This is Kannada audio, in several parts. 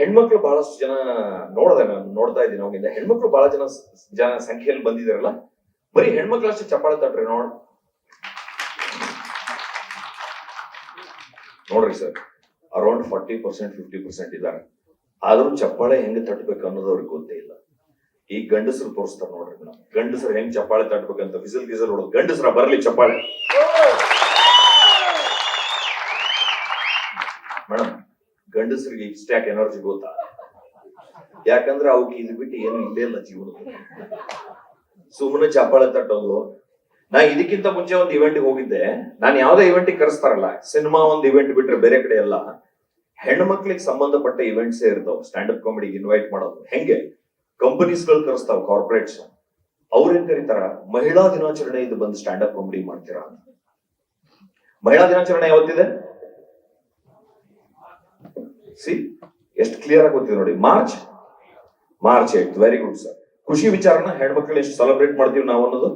ಹೆಣ್ಮಕ್ಳು ಬಹಳಷ್ಟು ಜನ ನೋಡದೆ ನಾನು, ನೋಡ್ತಾ ಇದ್ದೀನಿ. ಅವಾಗಿಂದ ಹೆಣ್ಮಕ್ಳು ಬಹಳ ಜನ ಜನ ಸಂಖ್ಯೆಯಲ್ಲಿ ಬಂದಿದಾರಲ್ಲ, ಬರೀ ಹೆಣ್ಮಕ್ಳು ಅಷ್ಟೇ ಚಪ್ಪಾಳೆ ತಟ್ರಿ ನೋಡ್, ನೋಡ್ರಿ sir, around forty percent, fifty percent ಇದ್ದಾರೆ. ಆದ್ರೂ ಚಪ್ಪಾಳೆ ಹೆಂಗ್ ತಟ್ಬೇಕು ಅನ್ನೋದು ಅವ್ರಿಗೆ ಗೊತ್ತೇ ಇಲ್ಲ. ಈ ಗಂಡಸರು ತೋರಿಸ್ತಾರ ನೋಡ್ರಿ ಮೇಡಮ್. ಗಂಡಸರು ಹೆಂಗ್ ಚಪ್ಪಾಳೆ ತಟ್ಬೇಕಂತ ವಿಸಲ್ ಗಿಸಲ್ ಹೊಡೋದು ಗಂಡಸರ ಬರ್ಲಿ ಚಪ್ಪಾಳೆ. ಮೇಡಮ್ ಗಂಡಸರಿಗೆ ಇಷ್ಟ್ಯಾಕ್ ಎನರ್ಜಿ ಗೊತ್ತಾ? ಯಾಕಂದ್ರೆ ಅವಕ್ಕೆ ಇದು ಬಿಟ್ಟು ಏನು ಇಲ್ಲೇ ಇಲ್ಲ ಜೀವನ ಸುಮ್ಮನೆ ಚಪ್ಪಾಳೆ ತಟ್ಟೋದು. ನಾ ಇದಕ್ಕಿಂತ ಮುಂಚೆ ಒಂದು ಇವೆಂಟ್ಗೆ ಹೋಗಿದ್ದೆ. ನಾನು ಯಾವ್ದೇ ಇವೆಂಟ್ ಕರೆಸ್ತಾರಲ್ಲ ಸಿನಿಮಾ ಒಂದು ಇವೆಂಟ್ ಬಿಟ್ರೆ ಬೇರೆ ಕಡೆ ಎಲ್ಲ, ಹೆಣ್ಣು ಮಕ್ಳಿಗೆ ಸಂಬಂಧಪಟ್ಟ ಇವೆಂಟ್ಸೇ ಇರ್ತಾವ. ಸ್ಟ್ಯಾಂಡ್ ಅಪ್ ಕಾಮಿಡಿಗೆ ಇನ್ವೈಟ್ ಮಾಡೋದು. ಹೆಂಗೆ? ಕಂಪನೀಸ್ಗಳು ಕರೆಸ್ತಾವ ಕಾರ್ಪೊರೇಟ್ಸ್ ಅವ್ರೇನ್ ಕರೀತಾರ? ಮಹಿಳಾ ದಿನಾಚರಣೆ ಇದು ಬಂದು ಸ್ಟ್ಯಾಂಡ್ ಅಪ್ ಕಾಮಿಡಿ ಮಾಡ್ತೀರಾ ಮಹಿಳಾ ದಿನಾಚರಣೆ ಯಾವತ್ತಿದೆ? ಸಿ ಎಷ್ಟು ಕ್ಲಿಯರ್ ಆಗಿ ಗೊತ್ತಿದೆ ನೋಡಿ. March March eight very good sir ಖುಷಿ ವಿಚಾರನ ಹೆಣ್ಮಕ್ಳು ಎಷ್ಟು ಸೆಲೆಬ್ರೇಟ್ ಮಾಡ್ತೀವಿ ನಾವು ಅನ್ನೋದು?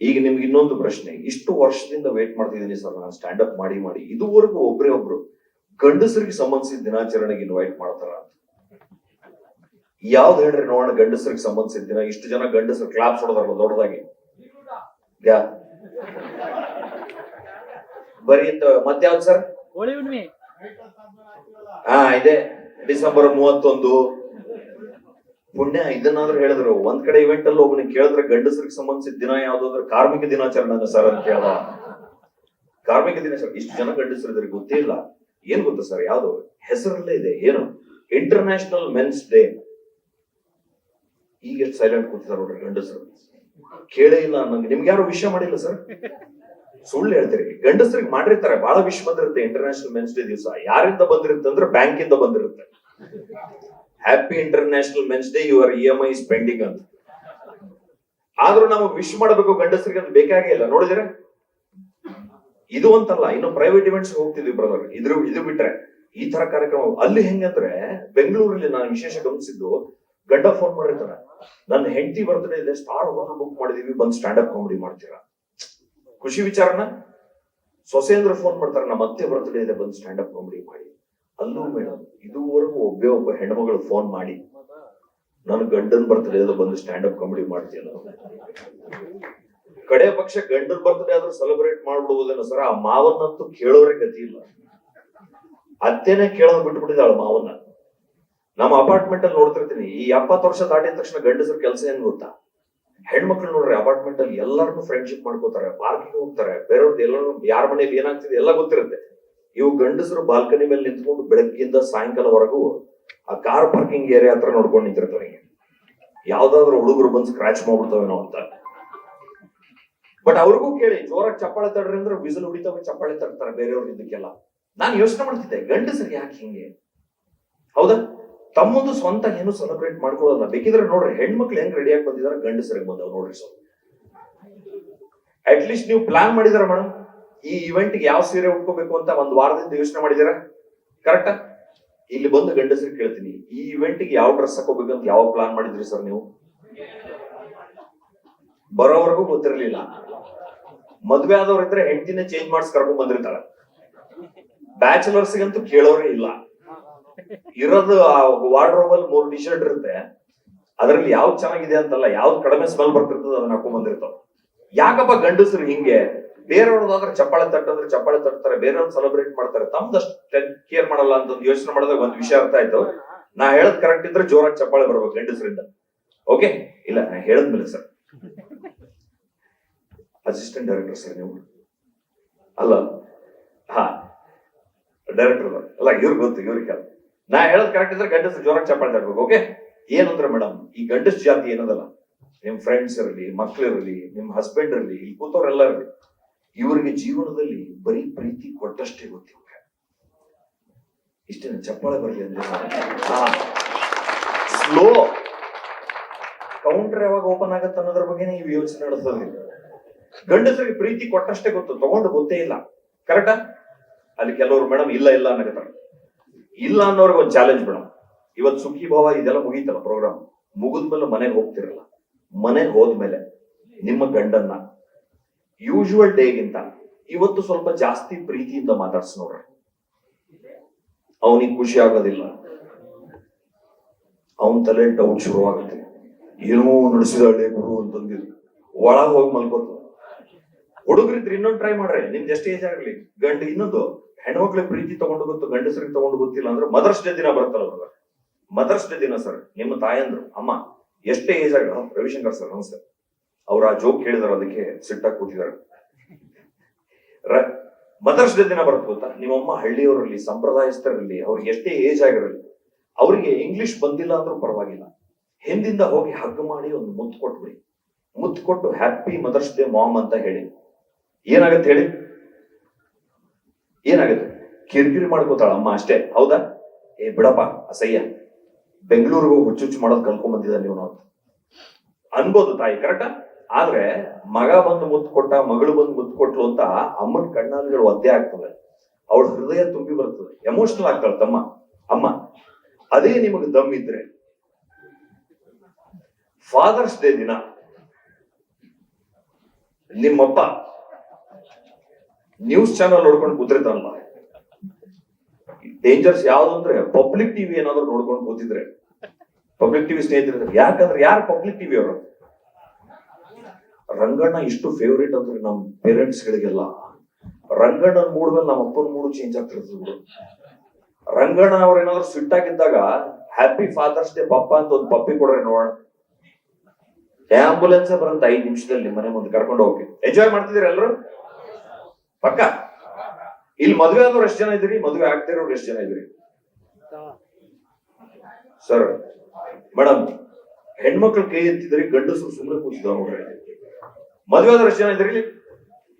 ಈಗ ನಿಮ್ಗೆ ಇನ್ನೊಂದು ಪ್ರಶ್ನೆ. ಇಷ್ಟು ವರ್ಷದಿಂದ ವೇಟ್ ಮಾಡ್ತಿದ್ದೀನಿ ಸರ್ ನಾನು ಸ್ಟ್ಯಾಂಡ್ ಅಪ್ ಮಾಡಿ ಮಾಡಿ. ಇದುವರೆಗೂ ಒಬ್ರೇ ಒಬ್ರು ಗಂಡಸರಿಗೆ ಸಂಬಂಧಿಸಿದ ದಿನಾಚರಣೆಗೆ ಇನ್ವೈಟ್ ಮಾಡ್ತಾರ ಅಂತ. ಯಾವ್ದು ಹೇಳ್ರಿ ನೋಡೋಣ ಗಂಡಸರಿಗೆ ಸಂಬಂಧಿಸಿದ ದಿನ? ಇಷ್ಟು ಜನ ಗಂಡಸರು ಕ್ಲಾಪ್ಸ್ ಹೊಡೆದಾರಲ್ಲ ದೊಡ್ಡದಾಗಿ. ಯಾ? ಬರೀ ಮತ್ಯಾವ್ದು ಸರ್ ಹೋಳಿ ಹುಣ್ಣಿಮೆ. ಹಾ ಇದೆ. ಡಿಸೆಂಬರ್ ಮೂವತ್ತೊಂದು. ಪುಣ್ಯ, ಇದನ್ನಾದ್ರೂ ಹೇಳಿದ್ರು. ಒಂದ್ ಕಡೆ ಇವೆಂಟ್ ಅಲ್ಲಿ ಒಬ್ಬನಿಗೆ ಕೇಳಿದ್ರೆ ಗಂಡಸರಿಗೆ ಸಂಬಂಧಿಸಿದ ದಿನ ಯಾವ್ದಾದ್ರು ಕಾರ್ಮಿಕ ದಿನಾಚರಣೆ ಸರ್ ಅಂತ ಕೇಳ ಕಾರ್ಮಿಕ ದಿನಾಚರಣೆ, ಇಷ್ಟು ಜನ ಗಂಡಸರು ಗೊತ್ತೇ ಇಲ್ಲ. ಏನ್ ಗೊತ್ತಾ ಸರ್, ಯಾವ್ದು? ಹೆಸರಲ್ಲೇ ಇದೆ, ಏನು? ಇಂಟರ್ನ್ಯಾಷನಲ್ ಮೆನ್ಸ್ ಡೇ ಈಗ ಸೈಲೆಂಟ್ ಕೂತಿದ್ದಾರೆ ನೋಡ್ರಿ ಗಂಡಸರು. ಕೇಳೇ ಇಲ್ಲ ನಂಗೆ ನಿಮ್ಗೆ ಯಾರು ವಿಷಯ ಮಾಡಿಲ್ಲ ಸರ್? ಸುಳ್ಳು ಹೇಳ್ತೀರಿ. ಗಂಡಸರಿಗೆ ಮಾಡಿರ್ತಾರೆ. ಬಹಳ ವಿಶ್ ಬಂದಿರುತ್ತೆ ಇಂಟರ್ನ್ಯಾಷನಲ್ ಮೆನ್ಸ್ ಡೇ ದಿವಸ. ಯಾರಿಂದ ಬಂದಿರುತ್ತೆ ಅಂದ್ರೆ ಬ್ಯಾಂಕ್ ಇಂದ ಬಂದಿರುತ್ತೆ happy international men's day your E M I spending ಅಂತ. ಆದ್ರೂ ನಾವು ವಿಶ್ ಮಾಡಬೇಕು ಗಂಡಸರಿಗೆ ಅದು ಬೇಕಾಗೇ ಇಲ್ಲ. ನೋಡಿದ್ರೆ? ಇದು ಅಂತಲ್ಲ, ಇನ್ನು ಪ್ರೈವೇಟ್ ಇವೆಂಟ್ಸ್ ಹೋಗ್ತಿದ್ವಿ ಬ್ರದರ್ ಇದ್ರ, ಇದು ಬಿಟ್ರೆ. ಈ ತರ ಕಾರ್ಯಕ್ರಮ, ಅಲ್ಲಿ ಹೆಂಗಂದ್ರೆ ಬೆಂಗಳೂರಲ್ಲಿ ನಾನು ವಿಶೇಷ ಗಮನಿಸಿದ್ದು, ಗಂಡ ಫೋನ್ ಮಾಡಿರ್ತಾರೆ. ನನ್ನ ಹೆಂಡತಿ ಬರ್ತ್ಡೇ ಇದೆ ಸ್ಟಾರ್ ಹೋಟೆಲ್ ಬುಕ್ ಮಾಡಿದೀವಿ, ಬಂದ್ ಸ್ಟ್ಯಾಂಡ್ ಅಪ್ ಕಾಮಿಡಿ ಮಾಡ್ತೀರಾ? ಖುಷಿ ವಿಚಾರನ? ಸೊಸೇಂದ್ರ ಫೋನ್ ಮಾಡ್ತಾರೆ, ನಮ್ಮ ಅತ್ತೆ ಬರ್ತ್ಡೇ ಇದೆ, ಬಂದು ಸ್ಟ್ಯಾಂಡ್ ಅಪ್ ಕಾಮಿಡಿ ಮಾಡಿ. ಅಲ್ಲೂ ಮೇಡಮ್ ಇದುವರೆಗೂ ಒಬ್ಬೇ ಒಬ್ಬ ಹೆಣ್ಮಗಳು ಫೋನ್ ಮಾಡಿ, ನನ್ನ ಗಂಡನ್ ಬರ್ತ್ಡೇ ಇದೆ, ಬಂದು ಸ್ಟ್ಯಾಂಡ್ ಅಪ್ ಕಾಮಿಡಿ ಮಾಡ್ತೀನಿ ಕಡೆ ಪಕ್ಷ ಗಂಡನ್ ಬರ್ತ್ಡೇ ಆದ್ರೂ ಸೆಲೆಬ್ರೇಟ್ ಮಾಡ್ಬಿಡುವುದೇನೋ ಸರ್, ಆ ಮಾವನ್ನಂತೂ ಕೇಳೋರೆ ಗತಿ ಇಲ್ಲ. ಅತ್ತೆನೆ ಕೇಳೋದ್ ಬಿಟ್ಬಿಟ್ಟಿದ್ದಾಳ ಮಾವನ್ನ. ನಮ್ಮ ಅಪಾರ್ಟ್ಮೆಂಟ್ ಅಲ್ಲಿ ನೋಡ್ತಿರ್ತೀನಿ, ಈ ಎಪ್ಪತ್ತು ವರ್ಷ ದಾಟಿದ ತಕ್ಷಣ ಗಂಡಸರ ಕೆಲಸ ಏನ್ ಗೊತ್ತಾ? ಹೆಣ್ಮಕ್ಳು ನೋಡ್ರಿ ಅಪಾರ್ಟ್ಮೆಂಟ್ ಅಲ್ಲಿ ಎಲ್ಲರನ್ನು ಫ್ರೆಂಡ್ಶಿಪ್ ಮಾಡ್ಕೋತಾರೆ ಪಾರ್ಕಿಂಗ್ ಹೋಗ್ತಾರೆ ಬೇರೆಯವ್ರದ್ದು ಎಲ್ಲರೂ ಯಾರ ಮನೇಲಿ ಏನಾಗ್ತಿದೆ ಎಲ್ಲ ಗೊತ್ತಿರುತ್ತೆ. ಇವು ಗಂಡಸರು ಬಾಲ್ಕನಿ ಮೇಲೆ ನಿಂತ್ಕೊಂಡು ಬೆಳಗ್ಗಿಂದ ಸಾಯಂಕಾಲವರೆಗೂ ಆ ಕಾರ್ ಪಾರ್ಕಿಂಗ್ ಏರಿಯಾ ಹತ್ರ ನೋಡ್ಕೊಂಡು ನಿಂತಿರ್ತಾರೆ ಯಾವ್ದಾದ್ರು ಹುಡುಗರು ಬಂದು ಸ್ಕ್ರಾಚ್ ಮಾಡ್ಬಿಡ್ತಾವೇನೋ ಅಂತ. ಬಟ್ ಅವ್ರಿಗೂ ಕೇಳಿ, ಜೋರಾಗಿ ಚಪ್ಪಾಳೆ ತಡ್ರಿ ಅಂದ್ರೆ ವಿಸಲ್ ಹೊಡಿತಾವೆ ಚಪ್ಪಾಳೆ ತಡ್ತಾರೆ ಬೇರೆಯವ್ರಿಗೆ ಇದಕ್ಕೆಲ್ಲ. ನಾನು ಯೋಚನೆ ಮಾಡ್ತಿದ್ದೆ, ಗಂಡಸರಿಗೆ ಯಾಕೆ ಹಿಂಗೆ? ಹೌದಾ? ತಮ್ಮದು ಸ್ವಂತ ಏನು ಸೆಲೆಬ್ರೇಟ್ ಮಾಡ್ಕೊಳಲ್ಲ ಬೇಕಿದ್ರೆ ನೋಡ್ರಿ, ಹೆಣ್ಮಕ್ಳು ಹೆಂಗ್ ರೆಡಿ ಆಗಿ ಬಂದಿದಾರೆ ಗಂಡಸರಿಗೆ ಬಂದವ್ ನೋಡ್ರಿ ಸರ್. ಅಟ್ ಲೀಸ್ಟ್ ನೀವು ಪ್ಲಾನ್ ಮಾಡಿದಾರ ಮೇಡಮ್ ಈ ಇವೆಂಟ್ ಯಾವ ಸೀರೆ ಉಟ್ಕೋಬೇಕು ಅಂತ ಒಂದ್ ವಾರದಿಂದ ಯೋಚನೆ ಮಾಡಿದಾರ? ಕರೆಕ್ಟ್ ಇಲ್ಲಿ ಬಂದು ಗಂಡಸರಿಗೆ ಕೇಳ್ತೀನಿ. ಈ ಇವೆಂಟ್ಗೆ ಯಾವ ಡ್ರೆಸ್ ಹಾಕೋಬೇಕು ಅಂತ ಯಾವ ಪ್ಲಾನ್ ಮಾಡಿದ್ರಿ ಸರ್ ನೀವು? ಬರೋವರೆಗೂ ಗೊತ್ತಿರಲಿಲ್ಲ. ಮದ್ವೆ ಆದವ್ರ ಇದ್ರೆ ಹೆಂಡತಿನ ಚೇಂಜ್ ಮಾಡಿಸ್ ಕರ್ಕೊಂಡ್ ಬಂದಿರ್ತಾಳೆ. ಬ್ಯಾಚುಲರ್ಸ್ಗಂತೂ ಕೇಳೋರೇ ಇಲ್ಲ. ಇರೋದು ಆ ವಾರ್ಡ್ರೋಬ್ ಅಲ್ಲಿ ಮೂರು ಟಿ ಶರ್ಟ್ ಇರುತ್ತೆ. ಅದ್ರಲ್ಲಿ ಯಾವ್ದು ಚೆನ್ನಾಗಿದೆ ಅಂತಲ್ಲ, ಯಾವ್ದು ಕಡಿಮೆ ಸ್ಮೆಲ್ ಬರ್ತಿರ್ತದ ಅದನ್ನ ಹಾಕೊಂಡ್ ಬಂದಿರ್ತಾವ. ಯಾಕಪ್ಪ ಗಂಡಸರು ಹಿಂಗೆ? ಬೇರೆಯವ್ರದಾದ್ರೆ ಚಪ್ಪಾಳೆ ತಟ್ಟಂದ್ರೆ ಚಪ್ಪಾಳೆ ತಟ್ತಾರೆ, ಬೇರೆಯವ್ರು ಸೆಲೆಬ್ರೇಟ್ ಮಾಡ್ತಾರೆ. ತಮ್ದಷ್ಟು ಕೇರ್ ಮಾಡಲ್ಲ ಅಂತ ಒಂದು ಯೋಚನೆ ಮಾಡಿದಾಗ ಒಂದ್ ವಿಷಯ ಅರ್ಥ ಆಯ್ತು. ನಾ ಹೇಳದ್ ಕರೆಕ್ಟ್ ಇದ್ರೆ ಜೋರಾಗಿ ಚಪ್ಪಾಳೆ ಬರ್ಬೇಕು ಗಂಡಸರಿಂದ. ಓಕೆ ಇಲ್ಲ, ನಾ ಹೇಳದ್ಮೇಲೆ ಸರ್. ಅಸಿಸ್ಟೆಂಟ್ ಡೈರೆಕ್ಟರ್ ಸರ್ ನೀವು. ಅಲ್ಲ, ಹಾ ಡೈರೆಕ್ಟರ್ ಅಲ್ಲ. ಇವ್ರಿಗೆ ಗೊತ್ತು ಇವ್ರಿಗೆ ಕೇಳ ನಾ ಹೇಳೋದು ಕರೆಕ್ಟ್ ಇದ್ರೆ ಗಂಡಸರು ಜೋರಾಗಿ ಚಪ್ಪಾಳೆ ತಡ್ಬೇಕು ಓಕೆ ಏನಂದ್ರೆ ಮೇಡಮ್ ಈ ಗಂಡಸ್ ಜಾತಿ ಏನದಲ್ಲ? ನಿಮ್ ಫ್ರೆಂಡ್ಸ್ ಇರಲಿ ಮಕ್ಳಿರಲಿ ನಿಮ್ ಹಸ್ಬೆಂಡ್ ಇರಲಿ, ಇಲ್ಲಿ ಕೂತವ್ರೆಲ್ಲ ಇರಲಿ, ಇವರಿಗೆ ಜೀವನದಲ್ಲಿ ಬರೀ ಪ್ರೀತಿ ಕೊಟ್ಟಷ್ಟೇ ಗೊತ್ತಿ ಇಷ್ಟೇ ಚಪ್ಪಾಳೆ ಬರಲಿ ಅಂದ್ರೆ? ಸ್ಲೋ ಕೌಂಟರ್ ಯಾವಾಗ ಓಪನ್ ಆಗತ್ತೆ ಅನ್ನೋದ್ರ ಬಗ್ಗೆ ನೀವು ಯೋಚನೆ ನಡೆಸೋದಿಲ್ಲ ಗಂಡಸರಿಗೆ ಪ್ರೀತಿ ಕೊಟ್ಟಷ್ಟೇ ಗೊತ್ತು, ತಗೊಂಡು ಗೊತ್ತೇ ಇಲ್ಲ. ಕರೆಕ್ಟಾ ಅಲ್ಲಿ ಕೆಲವರು ಮೇಡಮ್ ಇಲ್ಲ ಇಲ್ಲ ಅನ್ನಕತ್ತಾರ. ಇಲ್ಲ ಅನ್ನೋರ್ಗೆ ಒಂದು ಚಾಲೆಂಜ್ ಮೇಡಮ್ ಇವತ್ ಸುಖಿ ಭಾವ ಇದೆಲ್ಲ ಮುಗೀತಲ್ಲ ಪ್ರೋಗ್ರಾಮ್ ಮುಗಿದ್ಮೇಲೆ ಮನೆಗೆ ಹೋಗ್ತಿರಲ್ಲ. ಮನೆಗೆ ಹೋದ್ಮೇಲೆ ನಿಮ್ಮ ಗಂಡನ್ನ ಯೂಶುವಲ್ ಡೇಗಿಂತ ಇವತ್ತು ಸ್ವಲ್ಪ ಜಾಸ್ತಿ ಪ್ರೀತಿಯಿಂದ ಮಾತಾಡ್ಸ ನೋಡ್ರಿ. ಅವನಿಗೆ ಖುಷಿ ಆಗೋದಿಲ್ಲ. ಅವನ್ ತಲೆ ಡೌಟ್ ಶುರುವಾಗುತ್ತೆ ಏನೋ ನಡೆಸಿದಳೆ ಗುರು ಅಂತಂದಿದ್ರು ಒಳಗೆ ಹೋಗಿ ಮಲ್ಕೋತು. ಹುಡುಗರಿದ್ರೆ ಇನ್ನೊಂದು ಟ್ರೈ ಮಾಡ್ರಿ. ನಿಮ್ದು ಎಷ್ಟೇ ಏಜ್ ಆಗಲಿ ಗಂಡ ಇನ್ನೊಂದು. ಹೆಣ್ಮಕ್ಳಿಗೆ ಪ್ರೀತಿ ತಗೊಂಡು ಗೊತ್ತು ಗಂಡಸರಿಗೆ ತಗೊಂಡು ಗೊತ್ತಿಲ್ಲ ಅಂದ್ರೆ ಮದರ್ಸ್ ಡೇ ದಿನ ಬರ್ತಲ್ಲ ಮದರ್ಸ್ ಡೇ ದಿನ ಸರ್ ನಿಮ್ಮ ತಾಯಂದ್ರು ಅಮ್ಮ ಎಷ್ಟೇ ಏಜ್ ಆಗಲಿ ಹಾ, ರವಿಶಂಕರ್ ಸರ್ ನಮಸ್ತೆ. ಅವ್ರ ಆ ಜೋಕ್ ಹೇಳಿದಾರ ಅದಕ್ಕೆ ಸಿಟ್ಟಾಗಿ ಕೂತಿದಾರೆ ಮದರ್ಸ್ ಡೇ ದಿನ ಬರುತ್ತೆ ಗೊತ್ತಾ? ನಿಮ್ಮಮ್ಮ ಹಳ್ಳಿಯವರಲ್ಲಿ ಸಂಪ್ರದಾಯಸ್ಥರಲ್ಲಿ ಅವ್ರಿಗೆ ಎಷ್ಟೇ ಏಜ್ ಆಗಿರಲಿ ಅವರಿಗೆ ಇಂಗ್ಲಿಷ್ ಬಂದಿಲ್ಲ ಅಂದ್ರೂ ಪರವಾಗಿಲ್ಲ. ಹಿಂದಿಂದ ಹೋಗಿ ಹಗ್ಗ ಮಾಡಿ ಒಂದು ಮುತ್ತು ಕೊಟ್ಬಿಡಿ. ಮುತ್ತು ಕೊಟ್ಟು ಹ್ಯಾಪಿ ಮದರ್ಸ್ ಡೇ ಮಾಮ್ ಅಂತ ಹೇಳಿ. ಏನಾಗತ್ತೆ ಹೇಳಿ? ಏನಾಗುತ್ತೆ? ಕಿರಿಕಿರಿ ಮಾಡ್ಕೋತಾಳ ಅಮ್ಮ ಅಷ್ಟೇ. ಹೌದಾ? ಏ, ಬಿಡಪ್ಪ, ಅಸಹ್ಯ. ಬೆಂಗಳೂರಿಗೂ ಹುಚ್ಚುಚ್ಚು ಮಾಡೋದು ಕಲ್ಕೊಂಡ್ ಬಂದಿದ್ದ ನೀವು ನಾವು ಅನ್ಬೋದು ತಾಯಿ ಕರೆಕ್ಟಾ ಆದ್ರೆ ಮಗ ಬಂದು ಮುತ್ತು ಕೊಟ್ಟ, ಮಗಳು ಬಂದು ಮುತ್ತು ಕೊಟ್ಲು ಅಂತ ಅಮ್ಮನ ಕಣ್ಣಾಲಿಗಳು ಒದ್ದೆ ಆಗ್ತದೆ ಅವಳ ಹೃದಯ ತುಂಬಿ ಬರ್ತದೆ. ಎಮೋಷನಲ್ ಆಗ್ತಾಳೆ ತಮ್ಮ. ಅಮ್ಮ, ಅದೇ ನಿಮಗೆ ದಮ್ ಇದ್ರೆ. ಫಾದರ್ಸ್ ಡೇ ದಿನ. ನಿಮ್ಮಪ್ಪ ನ್ಯೂಸ್ ಚಾನಲ್ ನೋಡ್ಕೊಂಡು ಕೂತಿರ್ತಾನಲ್ಲ ಡೇಂಜರ್ಸ್ ಯಾವ್ದು ಅಂದ್ರೆ ಪಬ್ಲಿಕ್ ಟಿವಿ ಏನಾದ್ರು ನೋಡ್ಕೊಂಡು ಕೂತಿದ್ರೆ ಪಬ್ಲಿಕ್ ಟಿವಿ ಸ್ನೇಹಿತರು ಯಾಕಂದ್ರೆ ಯಾರು ಪಬ್ಲಿಕ್ ಟಿವಿ ಅವರು? ರಂಗಣ್ಣ ಇಷ್ಟು ಫೇವ್ರೇಟ್ ಅಂದ್ರೆ ನಮ್ ಪೇರೆಂಟ್ಸ್ ಗಳಿಗೆಲ್ಲ. ರಂಗಣ್ಣನ ಮೂಡ್ ಮೇಲೆ ನಮ್ಮ ಅಪ್ಪನ ಮೂಡು ಚೇಂಜ್ ಆಗ್ತಿರ್ತದೆ ರಂಗಣ್ಣ ಅವ್ರ ಏನಾದ್ರು ಸ್ವಿಟ್ ಆಗಿದ್ದಾಗ ಹ್ಯಾಪಿ ಫಾದರ್ಸ್ ಡೇ ಪಪ್ಪ ಅಂತ ಒಂದು ಪಪ್ಪಿ ಕೊಡ್ರೆ ನೋಡೋಣ. ಆಂಬುಲೆನ್ಸ್ ಬರಂತ ಐದ್ ನಿಮಿಷದಲ್ಲಿ ನಿಮ್ ಮನೆ ಮುಂದೆ ಕರ್ಕೊಂಡು ಹೋಗಿ ಎಂಜಾಯ್ ಮಾಡ್ತಿದ್ರಿ ಎಲ್ಲರೂ ಪಕ್ಕ. ಇಲ್ಲಿ ಮದುವೆ ಆದವ್ರು ಎಷ್ಟು ಜನ ಇದ್ರಿ ಮದುವೆ ಆಗ್ತಿರೋರು ಎಷ್ಟು ಜನ ಇದ್ರಿ ಸರ್ ಮೇಡಮ್ ಹೆಣ್ಮಕ್ಳು ಕೈ ಎತ್ತಿದ್ರಿ ಗಂಡಸರು ಸುಮ್ಮನೆ ಕೂತಿದ್ದಾವ ನೋಡ್ರಿ. ಮದುವೆ ಆದವ್ರು ಎಷ್ಟು ಜನ ಇದ್ರಿ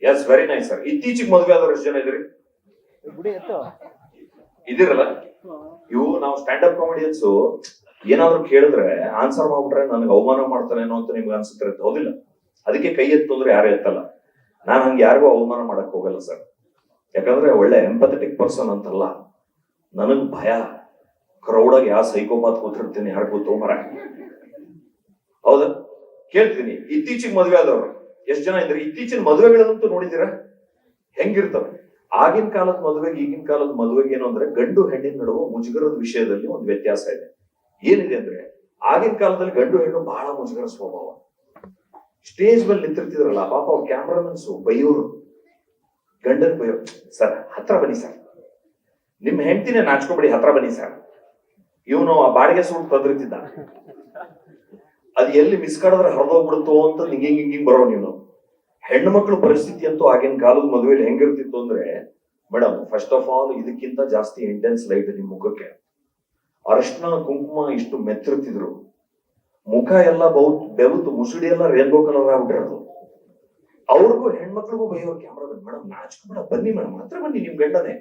ಎಸ್ ವೆರಿ ನೈಸ್ ಸರ್ ಇತ್ತೀಚೆಗೆ ಮದುವೆ ಆದವ್ರು ಎಷ್ಟು ಜನ ಇದ್ರಿ ಇದಿರಲ್ಲ ಇವು ನಾವು ಸ್ಟ್ಯಾಂಡ್ ಅಪ್ ಕಾಮಿಡಿಯನ್ಸ್ ಏನಾದ್ರು ಕೇಳಿದ್ರೆ ಆನ್ಸರ್ ಮಾಡ್ಬಿಟ್ರೆ ನನಗೆ ಅವಮಾನ ಮಾಡ್ತಾನೇನೋ ಅಂತ ನಿಮ್ಗೆ ಅನ್ಸುತ್ತೆ. ಹೌದಿಲ್ಲ? ಅದಕ್ಕೆ ಕೈ ಎತ್ತು ಅಂದ್ರೆ ಯಾರು ಎತ್ತಲ್ಲ? ನಾನು ಹಂಗೆ ಯಾರಿಗೂ ಅವಮಾನ ಮಾಡಕ್ ಹೋಗಲ್ಲ ಸರ್. ಯಾಕಂದ್ರೆ ಒಳ್ಳೆ ಎಂಪಥೆಟಿಕ್ ಪರ್ಸನ್ ಅಂತಲ್ಲ, ನನಗ್ ಭಯ. ಕ್ರೌಡಾಗಿ ಯಾವ ಸೈಕೋಪಾತ್ ಕೂತಿರ್ತೀನಿ, ಯಾರು ಕೂತು ಮರ. ಹೌದಾ? ಕೇಳ್ತೀನಿ, ಇತ್ತೀಚಿಗೆ ಮದುವೆ ಆದವ್ರು. ಎಷ್ಟ್ ಜನ ಇದ್ರೆ? ಇತ್ತೀಚಿನ ಮದುವೆಗಳಂತೂ ನೋಡಿದ್ದೀರಾ ಹೆಂಗಿರ್ತವೆ? ಆಗಿನ ಕಾಲದ ಮದುವೆಗೆ, ಈಗಿನ ಕಾಲದ ಮದುವೆಗೆ ಏನು ಅಂದ್ರೆ ಗಂಡು ಹೆಣ್ಣಿನ ನಡುವೆ ಮುಜುಗರದ ವಿಷಯದಲ್ಲಿ ಒಂದು ವ್ಯತ್ಯಾಸ ಇದೆ. ಏನಿದೆ ಅಂದ್ರೆ, ಆಗಿನ ಕಾಲದಲ್ಲಿ ಗಂಡು ಹೆಣ್ಣು ಬಹಳ ಮುಜುಗರ ಸ್ವಭಾವ. ಸ್ಟೇಜ್ ಮೇಲೆ ನಿಂತಿರ್ತಿದ್ರಲ್ಲ, ಪಾಪ ಅವ್ರ ಕ್ಯಾಮ್ರಾಮನ್ಸ್ ಬೈಯೋರು. ಗಂಡನ್ ಬೈಯೋರು ಸರ್, ಹತ್ರ ಬನ್ನಿ ಸರ್. ನಿಮ್ ಹೆಂಡತಿನೇ ನಾಚ್ಕೊಬಿಡಿ, ಹತ್ರ ಬನ್ನಿ ಸರ್. ಇವನು ಆ ಬಾಡಿಗೆ ಸೂಟ್ ತಂದಿರ್ತಿದ್ದ ಅದು ಎಲ್ಲಿ ಮಿಸ್ ಕಾಡಿದ್ರೆ ಹರಿದೋಗ್ಬಿಡುತ್ತೋ ಅಂತ ಹಿಂಗೆ ಹಿಂಗೆ ಹಿಂಗ್ ಬರೋ ನೀನು ಹೆಣ್ಣು ಮಕ್ಕಳ ಪರಿಸ್ಥಿತಿ ಅಂತೂ ಆಗಿನ ಕಾಲದ ಮದುವೆಲಿ ಹೆಂಗಿರ್ತಿತ್ತು ಅಂದ್ರೆ ಮೇಡಮ್ ಫಸ್ಟ್ ಆಫ್ ಆಲ್ ಇದಕ್ಕಿಂತ ಜಾಸ್ತಿ ಇಂಟೆನ್ಸ್ ಲೈಟ್ ನಿಮ್ ಮುಖಕ್ಕೆ. ಅರಶಿನ, ಕುಂಕುಮ ಇಷ್ಟು ಮೆತ್ತಿರ್ತಿದ್ರು. ಮುಖ ಎಲ್ಲ ಬೌತ್ ಬೆವತ್ತು, ಮುಸುಡಿ ಎಲ್ಲ ರೇನ್ಬೋ ಕಲರ್ ಆಗ್ಬಿಟ್ಟಿರೋದು. ಅವ್ರಿಗೂ ಹೆಣ್ಮಕ್ಳಿಗೂ ಬೈಯೋರು ಕ್ಯಾಮ್ರಾಮನ್ ಮೇಡಮ್ ನಾಚ್ಕೊಂಬೇಡ ಬನ್ನಿ ಮೇಡಮ್ ಹತ್ರ ಬನ್ನಿ ನಿಮ್ ಗಂಡನೇ.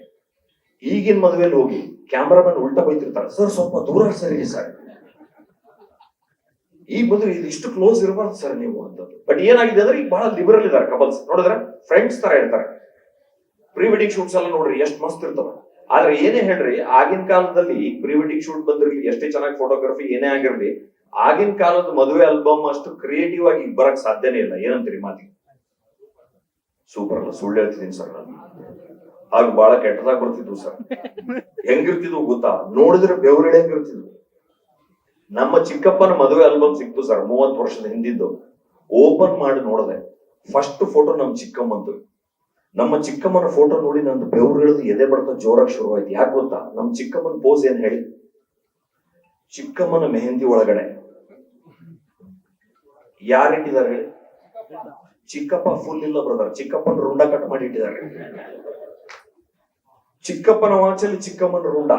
ಈಗಿನ ಮದುವೆಯಲ್ಲಿ ಹೋಗಿ ಕ್ಯಾಮ್ರಾಮನ್ ಉಲ್ಟಾ ಬೈತಿರ್ತಾರೆ, ಸರ್, ಸ್ವಲ್ಪ ದೂರ ಸರಿ ಸರ್. ಈ ಮದುವೆ ಇದು ಇಷ್ಟು ಕ್ಲೋಸ್ ಇರಬಾರ್ದು, ಸರ್, ನೀವು ಅಂತದ್ದು. ಬಟ್ ಏನಾಗಿದೆ ಅಂದ್ರೆ ಈಗ ಬಹಳ ಲಿಬರಲ್ ಇದಾರೆ ಕಪಲ್ಸ್ ನೋಡಿದ್ರೆ ಫ್ರೆಂಡ್ಸ್ ತರ ಇರ್ತಾರೆ. ಪ್ರೀ ವೆಡ್ಡಿಂಗ್ ಶೂಟ್ಸ್ ಎಲ್ಲ ನೋಡ್ರಿ, ಎಷ್ಟು ಮಸ್ತ್ ಇರ್ತವ. ಆದ್ರೆ ಏನೇ ಹೇಳ್ರಿ, ಆಗಿನ ಕಾಲದಲ್ಲಿ ಪ್ರೀ ವೆಡ್ಡಿಂಗ್ ಶೂಟ್ ಬಂದಿರ್ಲಿ, ಎಷ್ಟೇ ಚೆನ್ನಾಗಿ ಫೋಟೋಗ್ರಫಿ ಏನೇ ಆಗಿರ್ಲಿ ಆಗಿನ ಕಾಲದ ಮದುವೆ ಆಲ್ಬಮ್ ಅಷ್ಟು ಕ್ರಿಯೇಟಿವ್ ಆಗಿ ಬರಕ್ ಸಾಧ್ಯನೇ ಇಲ್ಲ. ಏನಂತೀರಿ ಮಾತಿಗೆ? ಸೂಪರ್ ಅಲ್ಲ. ಸುಳ್ಳು ಹೇಳ್ತಿದ್ದೀನಿ ಸರ್ ನಾನು ಆಗ ಬಹಳ ಕೆಟ್ಟದಾಗ ಬರ್ತಿದ್ವು ಸರ್ ಹೆಂಗಿರ್ತಿದ್ವು ಗೊತ್ತಾ? ನೋಡಿದ್ರೆ ಬೆವರಳೆ ಹೆಂಗಿರ್ತಿದ್ವು. ನಮ್ಮ ಚಿಕ್ಕಪ್ಪನ ಮದುವೆ ಆಲ್ಬಮ್ ಸಿಕ್ತು ಸರ್ ಮೂವತ್ತು ವರ್ಷದ ಹಿಂದಿದ್ದು. ಓಪನ್ ಮಾಡಿ ನೋಡಿದೆ ಫಸ್ಟ್ ಫೋಟೋ ನಮ್ ಚಿಕ್ಕಮ್ಮಂದು. ನಮ್ಮ ಚಿಕ್ಕಮ್ಮನ ಫೋಟೋ ನೋಡಿ ನಂದು ಬೆವ್ರು ಎದೆ ಬಡ್ತ ಜೋರಾಗಿ ಶುರುವಾಯ್ತು. ಯಾಕೆ ಗೊತ್ತಾ? ನಮ್ ಚಿಕ್ಕಮ್ಮನ ಪೋಸ್ ಏನ್ ಹೇಳಿ? ಚಿಕ್ಕಮ್ಮನ ಮೆಹಂದಿ ಒಳಗಡೆ. ಯಾರಿಟ್ಟಿದ್ದಾರೆ ಹೇಳಿ? ಚಿಕ್ಕಪ್ಪ ಫುಲ್ ಇಲ್ಲ ಬ್ರದರ್ ಚಿಕ್ಕಪ್ಪನ ರುಂಡ ಕಟ್ ಮಾಡಿ ಇಟ್ಟಿದ್ದಾರೆ. ಚಿಕ್ಕಪ್ಪನ ವಾಚಲ್ಲಿ ಚಿಕ್ಕಮ್ಮನ ರುಂಡ.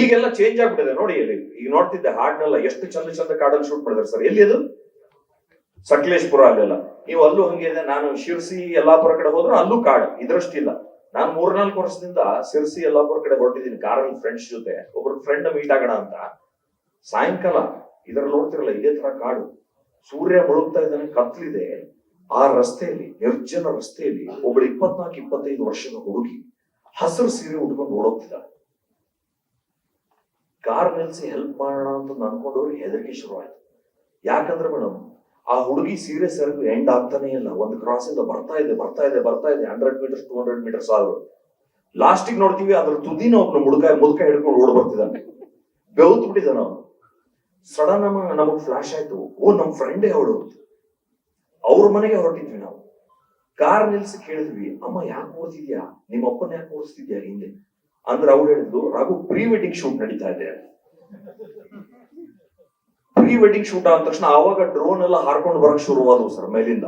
ಈಗೆಲ್ಲ ಚೇಂಜ್ ಆಗ್ಬಿಟ್ಟಿದೆ. ನೋಡಿ ಇಲ್ಲಿ, ಈಗ ನೋಡ್ತಿದ್ದೆ ಹಾಡ್ನೆಲ್ಲ ಎಷ್ಟು ಚಂದ ಚಂದ ಕಾಡಲ್ಲಿ ಶೂಟ್ ಮಾಡಿದಾರೆ ಸರ್ ಎಲ್ಲಿ ಅದು? ಸಕಲೇಶ್ಪುರ ಅಲ್ಲೆಲ್ಲ. ನೀವು ಅಲ್ಲೂ ಹಂಗೆ ಇದೆ. ನಾನು ಶಿರ್ಸಿ, ಯಲ್ಲಾಪುರ ಕಡೆ ಹೋದ್ರೆ ಅಲ್ಲೂ ಕಾಡು. ಇದ್ರಷ್ಟಿಲ್ಲ. ನಾನು ಮೂರ್ನಾಲ್ಕು ವರ್ಷದಿಂದ ಶಿರ್ಸಿ, ಯಲ್ಲಾಪುರ ಕಡೆ ಹೊರಟಿದ್ದೀನಿ. ಕಾರಲ್ಲಿ ಫ್ರೆಂಡ್ಸ್ ಜೊತೆ. ಒಬ್ರು ಫ್ರೆಂಡ್ ಮೀಟ್ ಆಗೋಣ ಅಂತ. ಸಾಯಂಕಾಲ, ಇದ್ರಲ್ಲಿ ನೋಡ್ತಿರಲ್ಲ, ಇದೇ ತರ ಕಾಡು. ಸೂರ್ಯ ಮುಳುಗ್ತಾ ಇದ್ದಾನೆ, ಕತ್ಲಿದೆ. ಆ ರಸ್ತೆಯಲ್ಲಿ, ನಿರ್ಜನ ರಸ್ತೆಯಲ್ಲಿ ಒಬ್ಬಳು ಇಪ್ಪತ್ನಾಲ್ಕು, ಇಪ್ಪತ್ತೈದು ವರ್ಷದ ಹುಡುಗಿ ಹಸಿರು ಸೀರೆ ಉಟ್ಕೊಂಡು ಓಡೋಗ್ತಿದ್ದಾಳೆ. ಕಾರ್ ನಿಲ್ಸಿ ಹೆಲ್ಪ್ ಮಾಡೋಣ ಅಂತ ಅನ್ಕೊಂಡವ್ರಿಗೆ ಹೆದರಿಕೆ ಶುರುವಾಯ್ತು. ಯಾಕಂದ್ರೆ ಮೇಡಮ್, ಆ ಹುಡುಗಿ ಸೀರೆ ಸೆರಗು ಎಂಡ್ ಆಗ್ತಾನೆ ಇಲ್ಲ. ಒಂದು ಕ್ರಾಸ್ ಇಂದ ಬರ್ತಾ ಇದೆ ಬರ್ತಾ ಇದೆ ಬರ್ತಾ ಇದೆ hundred metres two hundred metres ಆದ್ರು. ಲಾಸ್ಟಿಗೆ ನೋಡ್ತೀವಿ, ಅದ್ರ ತುದಿನ ಒಬ್ಬನು ಮುಡ್ಕ ಮುದ್ಕ ಹಿಡ್ಕೊಂಡು ಓಡ್ ಬರ್ತಿದ್ದಾನೆ. ಬೆವ್ತು ಬಿಟ್ಟಿದ್ದಾನ ಅವನು. ಸಡನ್ ನಮ ನಮಗ್ ಫ್ಲಾಶ್ ಆಯ್ತು. ಓ, ನಮ್ ಫ್ರೆಂಡೇ ಅವಳು ಅವ್ರ ಮನೆಗೆ ಹೊರಟಿದ್ವಿ ನಾವು. ಕಾರ್ ನಿಲ್ಸಿ ಕೇಳಿದ್ವಿ ಅಮ್ಮ, ಯಾಕೆ ಓದಿದ್ಯಾ ನಿಮ್ಮ ಅಪ್ಪನ ಯಾಕೆ ಓದಿಸ್ತಿದ್ಯಾ ಹಿಂದೆ? ಅಂದ್ರೆ ಅವ್ರು ಹೇಳಿದ್ಲು ರಾಘು ಪ್ರೀ ವೆಡ್ಡಿಂಗ್ ಶೂಟ್ ನಡೀತಾ ಇದೆ. ಪ್ರೀ ವೆಡ್ಡಿಂಗ್ ಶೂಟ್ ಆದ ತಕ್ಷಣ ಅವಾಗ ಡ್ರೋನ್ ಎಲ್ಲ ಹಾರ್ಕೊಂಡು ಬರಕ್ ಶುರುವಾದವು ಸರ್ ಮೇಲಿಂದ.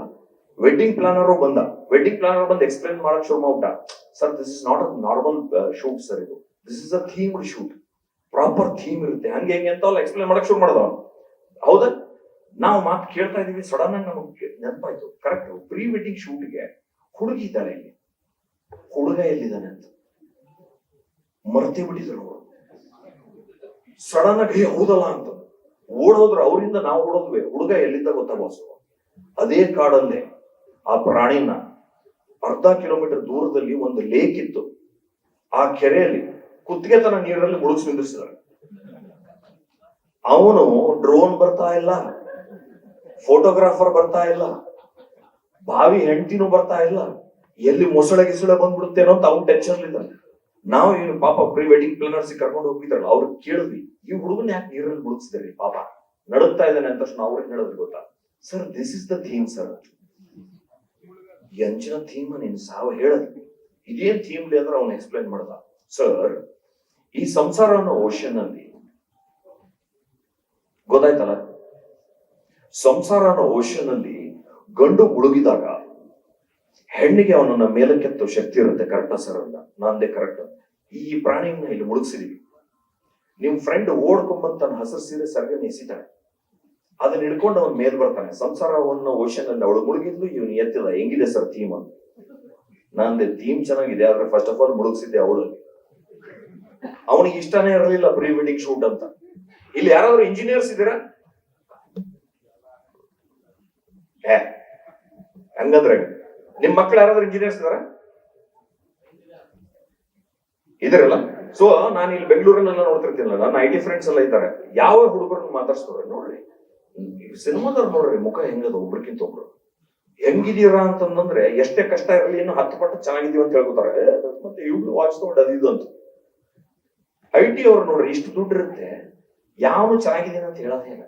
ವೆಡ್ಡಿಂಗ್ ಪ್ಲಾನರ್ ಬಂದ. ವೆಡ್ಡಿಂಗ್ ಪ್ಲಾನರ್ ಬಂದು ಎಕ್ಸ್ಪ್ಲೇನ್ ಮಾಡಕ್ ಶುರು ಮಾಡ್ಬಿಟ್ಟ. Sir this is not a normal shoot sir ಇದು. This is a themed shoot proper theme ಇರುತ್ತೆ. ಹಂಗೆ ಹೆಂಗೆ ಅಂತ ಅವ್ರು ಎಕ್ಸ್ಪ್ಲೇನ್ ಮಾಡಕ್ ಶುರು ಮಾಡ್ದವ ಹೌದಾ? ನಾವು ಮಾತು ಕೇಳ್ತಾ ಇದೀವಿ ಸಡನ್ ಆಗಿ ನಮಗೆ ನೆನಪಾಯ್ತು. ಕರೆಕ್ಟ್ ಪ್ರೀ ವೆಡ್ಡಿಂಗ್ ಶೂಟ್ಗೆ ಹುಡುಗಿ ಇದ್ದಾಳೆ ಇಲ್ಲಿ. ಹುಡುಗ ಎಲ್ಲಿದ್ದಾನೆ ಅಂತ. ಮರ್ತಿ ಬಿಟ್ಟಿದ್ರು ಅವರು. ಸಡನ್ ಆಗಿ ಹೌದಲ್ಲ ಅಂತ. ಓಡೋದ್ರು, ಅವರಿಂದ ನಾವು ಓಡೋದ್ವಿ. ಹುಡುಗ ಎಲ್ಲಿಂದ ಗೊತ್ತಾ ಬಾಸು ಅದೇ ಕಾಡಲ್ಲೇ ಆ ಪ್ರಾಣಿನ ಅರ್ಧ ಕಿಲೋಮೀಟರ್ ದೂರದಲ್ಲಿ ಒಂದು ಲೇಕ್ ಇತ್ತು. ಆ ಕೆರೆಯಲ್ಲಿ ಕುತ್ತಿಗೆ ತನ ನೀರಲ್ಲಿ ಮುಳುಗಿಸಿ ನಿಂದಿಸಿದಾನೆ ಅವನು ಡ್ರೋನ್ ಬರ್ತಾ ಇಲ್ಲ ಫೋಟೋಗ್ರಾಫರ್ ಬರ್ತಾ ಇಲ್ಲ, ಬಾವಿ ಹೆಂಡತಿನೂ ಬರ್ತಾ ಇಲ್ಲ, ಎಲ್ಲಿ ಮೊಸಳೆ ಗಿಸಳೆ ಬಂದ್ಬಿಡುತ್ತೇನೋ ಅಂತ ಅವ್ನು ಟೆನ್ಷನ್ ಇದ್ದಾನೆ. ನಾವು ಏನು ಪಾಪ ಪ್ರೀ ವೆಡ್ಡಿಂಗ್ ಪ್ಲಾನರ್ಸ್ ಕರ್ಕೊಂಡು ಹೋಗಿದ್ದಾರಲ್ಲ ಅವ್ರು ಕೇಳಿದ್ವಿ, ಈ ಹುಡುಗನ್ ಯಾಕೆ ನೀರಲ್ಲಿ ಮುಳುಗಿಸಿದ್ರಿ ಪಾಪ? ನಡುತ್ತಾ ಇದ್ದಾನೆ ಅಂತ ತಕ್ಷಣ ಅವ್ರಿಗೆ ಹೇಳಿದ್ರು ಗೊತ್ತಾ? Sir this is the theme sir ಎಂಚಿನ ಥೀಮ್ ನೀನು ಸಾವು ಹೇಳದ್. ಇದೇನ್ ಥೀಮ್ ಅಂದ್ರೆ ಅವ್ನು ಎಕ್ಸ್ಪ್ಲೈನ್ ಮಾಡ್ದ. ಸರ್ ಈ ಸಂಸಾರ ಅನ್ನೋ ಓಷನ್ ಅಲ್ಲಿ ಗೊತ್ತಾಯ್ತಲ್ಲ? ಸಂಸಾರ ಅನ್ನೋ ಓಷನ್ ಅಲ್ಲಿ ಗಂಡು ಮುಳುಗಿದಾಗ ಹೆಣ್ಣಿಗೆ ಅವನನ್ನ ಮೇಲಕ್ಕೆತ್ತೋ ಶಕ್ತಿ ಇರುತ್ತೆ ಕರೆಕ್ಟ್ ಸರ್ ಅಂತ? ನಾಂದೇ ಕರೆಕ್ಟ್ ಈ ಪ್ರಾಣಿಯನ್ನ ಇಲ್ಲಿ ಮುಳುಗಿಸಿದೀವಿ. ನಿಮ್ ಫ್ರೆಂಡ್ ಓಡ್ಕೊಂಬಂತ ತನ್ನ ಹಸಿರು ಸೀರೆ ಸರ್ಗೆ ಎಸಿತಾನೆ ಅದನ್ನ ಹಿಡ್ಕೊಂಡು ಅವನ್ ಮೇಲ್ ಬರ್ತಾನೆ. ಸಂಸಾರವನ್ನ ಓಷನ್ ಅಲ್ಲಿ ಅವಳು ಮುಳುಗಿದ್ಲು, ಇವನು ಎತ್ತಿಲ್ಲ. ಹೆಂಗಿದೆ ಸರ್ ಥೀಮ್ ಅಂತ? ನಂದೆ ಥೀಮ್ ಚೆನ್ನಾಗಿದೆ, ಆದ್ರೆ ಫಸ್ಟ್ ಆಫ್ ಆಲ್ ಮುಳುಗಿಸಿದ್ದೆ ಅವಳಲ್ಲಿ ಅವನಿಗೆ ಇಷ್ಟನೇ ಇರಲಿಲ್ಲ ಪ್ರೀ ವೆಡ್ಡಿಂಗ್ ಶೂಟ್ ಅಂತ. ಇಲ್ಲಿ ಯಾರಾದ್ರೂ ಇಂಜಿನಿಯರ್ಸ್ ಇದ್ದೀರಾ? ಹಂಗಂದ್ರೆ ನಿಮ್ ಮಕ್ಳು ಯಾರಾದ್ರೂ ಇಂಜಿನಿಯರ್ಸ್ ಇದಾರ ಇದಿರಲ್ಲ ಸೊ ನಾನು ಇಲ್ಲಿ ಬೆಂಗಳೂರಲ್ಲೆಲ್ಲ ನೋಡ್ತಿರ್ತೀನಲ್ಲ, ನನ್ನ ಐ ಟಿ ಫ್ರೆಂಡ್ಸ್ ಎಲ್ಲ ಇದ್ದಾರೆ. ಯಾವ ಹುಡುಗರನ್ನ ಮಾತಾಡ್ಸ್ತಾರೆ ನೋಡ್ರಿ. ಸಿನಿಮಾದವ್ರು ನೋಡ್ರಿ, ಮುಖ ಹೆಂಗದ ಒಬ್ರಿಗಿಂತ ಒಬ್ರು. ಹೆಂಗಿದೀರಾ ಅಂತಂದ್ರೆ ಎಷ್ಟೇ ಕಷ್ಟ ಇರಲಿ, ಇನ್ನು ಹತ್ತು ಪಟ್ಟು ಚೆನ್ನಾಗಿದೀವಿ ಅಂತ ಹೇಳ್ಕೊತಾರೆ. ಮತ್ತೆ ಇವ್ರು ವಾಚ್ ತಗೊಂಡು ಅದು ಇದು ಅಂತ. ಐ ಟಿ ಅವ್ರು ನೋಡ್ರಿ, ಇಷ್ಟು ದುಡ್ಡು ಇರುತ್ತೆ ಯಾವನು ಚೆನ್ನಾಗಿದ್ದೀನಿ ಅಂತ ಹೇಳೋದೇ ಇಲ್ಲ.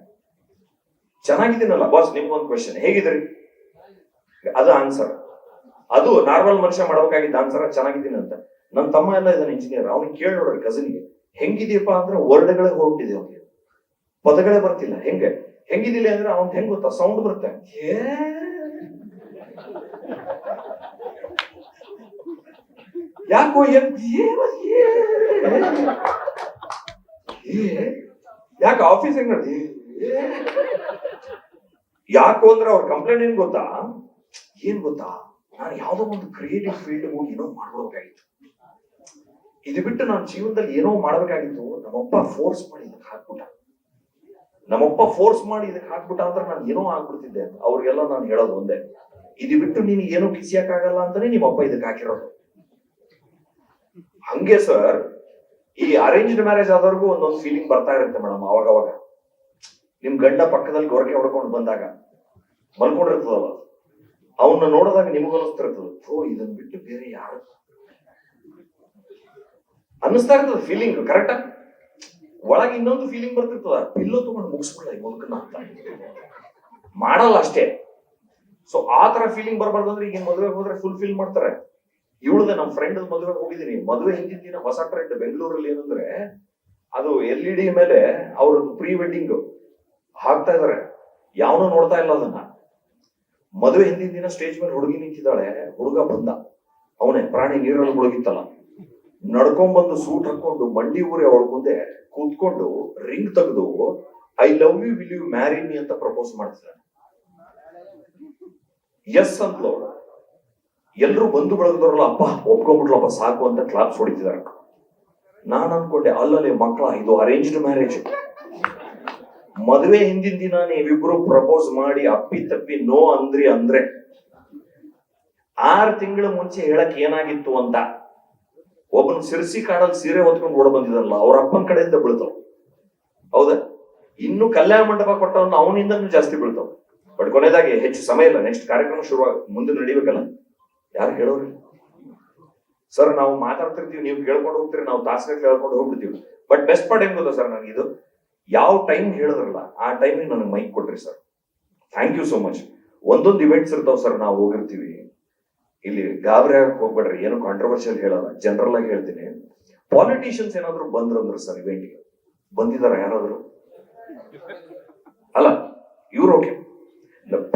ಚೆನ್ನಾಗಿದ್ದೀನಲ್ಲ, ಬಾಸ್, ನಿಮ್ಗೊಂದು ಕ್ವಶನ್ ಹೇಗಿದ್ರಿ ಅದು ಆನ್ಸರ್ ಅದು ನಾರ್ಮಲ್ ಮನುಷ್ಯ ಮಾಡ್ಬೇಕಾಗಿದ್ದ ಆನ್ಸರ್ ಚೆನ್ನಾಗಿದ್ದೀನಿ ಅಂತ. ನನ್ನ ತಮ್ಮ ಎಲ್ಲ ಇದ್ದಾನೆ ಇಂಜಿನಿಯರ್ ಅವ್ನಿಗೆ ಕೇಳಿ ನೋಡ್ರಿ ಕಸನ್ಗೆ ಹೆಂಗಿದೀಯಪ್ಪ ಅಂದ್ರೆ ವರ್ಡ್ಗಳೇ ಹೋಗ್ಬಿಟ್ಟಿದೆ ಅವ್ನಿಗೆ. ಪದಗಳೇ ಬರ್ತಿಲ್ಲ. ಹೆಂಗೆ? ಹೆಂಗಿದಿಲ್ಲ ಅಂದ್ರೆ ಅವ್ನ್ ಹೆಂಗ್ ಗೊತ್ತಾ? ಸೌಂಡ್ ಬರುತ್ತೆ. ಯಾಕೋ ಯಾಕೆ ಆಫೀಸ್ ಹೆಂಗ್ ನಡ್ದಿ? ಏ ಯಾಕೋ ಅಂದ್ರೆ ಅವ್ರ ಕಂಪ್ಲೇಂಟ್ ಏನ್ ಗೊತ್ತಾ? ಏನ್ ಗೊತ್ತಾ? ನಾನು ಯಾವ್ದೋ ಒಂದು ಕ್ರಿಯೇಟಿವ್ ಫೀಲ್ಡ್ ಹೋಗಿ ಏನೋ ಮಾಡ್ಬೇಕಾಗಿತ್ತು ಇದು ಬಿಟ್ಟು ನಾನು ಜೀವನದಲ್ಲಿ ಏನೋ ಮಾಡ್ಬೇಕಾಗಿತ್ತು, ನಮ್ಮಪ್ಪ ಫೋರ್ಸ್ ಮಾಡಿ ಇದಕ್ಕೆ ಹಾಕ್ಬಿಟ್ಟ. ನಮ್ಮಪ್ಪ ಫೋರ್ಸ್ ಮಾಡಿ ಇದಕ್ಕೆ ಹಾಕ್ಬಿಟ್ಟ ಅಂದ್ರೆ ನಾನು ಏನೋ ಆಗ್ಬಿಡ್ತಿದ್ದೆ ಅವ್ರಿಗೆಲ್ಲ ನಾನು ಹೇಳೋದು ಒಂದೇ. ಇದು ಬಿಟ್ಟು ನೀನು ಏನೋ ಕಿಸಿಯಕ್ಕಾಗಲ್ಲ ಅಂತಾನೆ ನಿಮ್ಮಪ್ಪ ಇದಕ್ಕೆ ಹಾಕಿರೋದು. ಹಂಗೆ ಸರ್, ಈ ಅರೇಂಜ್ಡ್ ಮ್ಯಾರೇಜ್ ಆದವ್ರಿಗೂ ಒಂದೊಂದು ಫೀಲಿಂಗ್ ಬರ್ತಾ ಇರುತ್ತೆ ಮೇಡಮ್ ಅವಾಗ ಅವಾಗ ನಿಮ್ ಗಂಡ ಪಕ್ಕದಲ್ಲಿ ಗೊರಕೆ ಹೊಡ್ಕೊಂಡು ಬಂದಾಗ ಮಲ್ಕೊಂಡಿರ್ತದಲ್ಲ ಅವನ್ನ ನೋಡಿದಾಗ ನಿಮಗೂ ಅನಿಸ್ತಿರ್ತದ ಓ ಇದನ್ನ ಬಿಟ್ಟು ಬೇರೆ ಯಾರು? ಅನ್ನಿಸ್ತಾ ಇರ್ತದ ಫೀಲಿಂಗ್ ಕರೆಕ್ಟಾ ಒಳಗೆ ಇನ್ನೊಂದು ಫೀಲಿಂಗ್ ಬರ್ತಿರ್ತದ, ಇಲ್ಲೂ ತಗೊಂಡು ಮುಗಿಸ್ಬಿಡ ಈ ಮುದುಕನ್ನ ಅಂತ? ಮಾಡಲ್ಲ ಅಷ್ಟೇ. ಸೊ ಆ ತರ ಫೀಲಿಂಗ್ ಬರ್ಬಾರ್ದಂದ್ರೆ ಈಗ ಮದುವೆ ಹೋದ್ರೆ ಫುಲ್ ಫೀಲ್ ಮಾಡ್ತಾರೆ. ಇವಳದ ನಮ್ಮ ಫ್ರೆಂಡ್ ಮದುವೆ ಹೋಗಿದ್ದೀನಿ ಮದುವೆ ಹಿಂದಿನ ದಿನ ಹೊಸ ಟ್ರೆಂಡ್ ಬೆಂಗಳೂರಲ್ಲಿ ಏನಂದ್ರೆ, ಅದು ಎಲ್ ಇ ಡಿ ಮೇಲೆ ಅವ್ರದ್ದು ಪ್ರೀ ವೆಡ್ಡಿಂಗ್ ಹಾಕ್ತಾ ಇದಾರೆ. ಯಾವನೂ ನೋಡ್ತಾ ಇಲ್ಲ ಅದನ್ನ. ಮದುವೆ ಹಿಂದಿನ ದಿನ ಸ್ಟೇಜ್ ಮೇಲೆ ಹುಡುಗಿ ನಿಂತಿದ್ದಾಳೆ, ಹುಡುಗ ಬಂದ. ಅವನೇ, ಪ್ರಾಣಿ ನೀರಲ್ಲಿ ಮುಳುಗಿತ್ತಲ್ಲ. ನಡ್ಕೊಂಡ್ಬಂದು ಸೂಟ್ ಹಾಕೊಂಡು ಮಂಡಿ ಊರಿ ಅವಳ ಮುಂದೆ ಕೂತ್ಕೊಂಡು ರಿಂಗ್ ತೆಗೆದು, I love you, will you marry me ಅಂತ ಪ್ರಪೋಸ್ ಮಾಡ್ತಿದ್ದಾನೆ ಎಸ್ ಅಂತಲೋ ಎಲ್ರು ಬಂದು ಬಳಗದವ್ರಲ್ಲ ಅಪ್ಪ ಒಪ್ಕೊಂಡ್ಬಿಟ್ಲಪ್ಪ ಸಾಕು ಅಂತ ಕ್ಲಾಪ್ಸ್ ಹೊಡಿತಿದಾರೆ ನಾನ್ ಅನ್ಕೊಂಡೆ, ಅಲ್ಲಲ್ಲಿ ಮಕ್ಕಳ, ಇದು ಅರೇಂಜ್ಡ್ ಮ್ಯಾರೇಜ್ ಮದುವೆ ಹಿಂದಿನ ದಿನ ನೀವಿಬ್ರು ಪ್ರಪೋಸ್ ಮಾಡಿ ಅಪ್ಪಿ ತಪ್ಪಿ ನೋ ಅಂದ್ರಿ ಅಂದ್ರೆ, ಆರ್ ತಿಂಗಳ ಮುಂಚೆ ಹೇಳಕ್ ಏನಾಗಿತ್ತು ಅಂತ ಒಬ್ಬನ ಸಿರ್ಸಿ ಕಾಡಲ್ಲಿ ಸೀರೆ ಹೊತ್ಕೊಂಡು ಓಡ ಬಂದಿದಲ್ಲ ಅವ್ರ ಅಪ್ಪನ ಕಡೆಯಿಂದ ಬೀಳ್ತಾವ. ಹೌದಾ? ಇನ್ನು ಕಲ್ಯಾಣ ಮಂಟಪ ಕೊಟ್ಟವನ್ನ ಅವನಿಂದನೂ ಜಾಸ್ತಿ ಬೀಳ್ತಾವ. ಬಟ್ ಕೊನೆದಾಗಿ ಹೆಚ್ಚು ಸಮಯ ಇಲ್ಲ ನೆಕ್ಸ್ಟ್ ಕಾರ್ಯಕ್ರಮ ಶುರು ಮುಂದೆ ನಡಿಬೇಕಲ್ಲ? ಯಾರು ಹೇಳೋರಿ? ಸರ್ ನಾವು ಮಾತಾಡ್ತಿರ್ತೀವಿ, ನೀವು ಕೇಳ್ಕೊಂಡು ಹೋಗ್ತೀರಿ, ನಾವು ತಾಸಗಟ್ಟಲೆ ಕೇಳ್ಕೊಂಡು ಹೋಗ್ಬಿಡ್ತೀವಿ. ಬಟ್ ಬೆಸ್ಟ್ ಪಾರ್ಟ್ ಏನ್ ಗೊತ್ತಾ ಸರ್ ಇದು ಯಾವ ಟೈಮ್ ಹೇಳಿದ್ರಲ್ಲ, ಆ ಟೈಮಿಗೆ ನನಗೆ ಮೈಕ್ ಕೊಟ್ರಿ sir thank you so much ಒಂದೊಂದು ಇವೆಂಟ್ಸ್ ಇರ್ತಾವ ಸರ್ ನಾವು ಹೋಗಿರ್ತೀವಿ. ಇಲ್ಲಿ ಗಾಬರಿ ಆಗಕ್ಕೆ ಹೋಗ್ಬೇಡ್ರಿ, ಏನು ಕಾಂಟ್ರವರ್ಷಿಯಲ್ ಹೇಳಲ್ಲ ಜನರಲ್ ಆಗಿ ಹೇಳ್ತೀನಿ. ಪಾಲಿಟಿಷಿಯನ್ಸ್ ಏನಾದ್ರು ಬಂದ್ರಂದ್ರೆ ಸರ್ ಇವೆಂಟ್ಗೆ ಬಂದಿದಾರ ಯಾರಾದ್ರು? ಅಲ್ಲ, ಇವ್ರು ಓಕೆ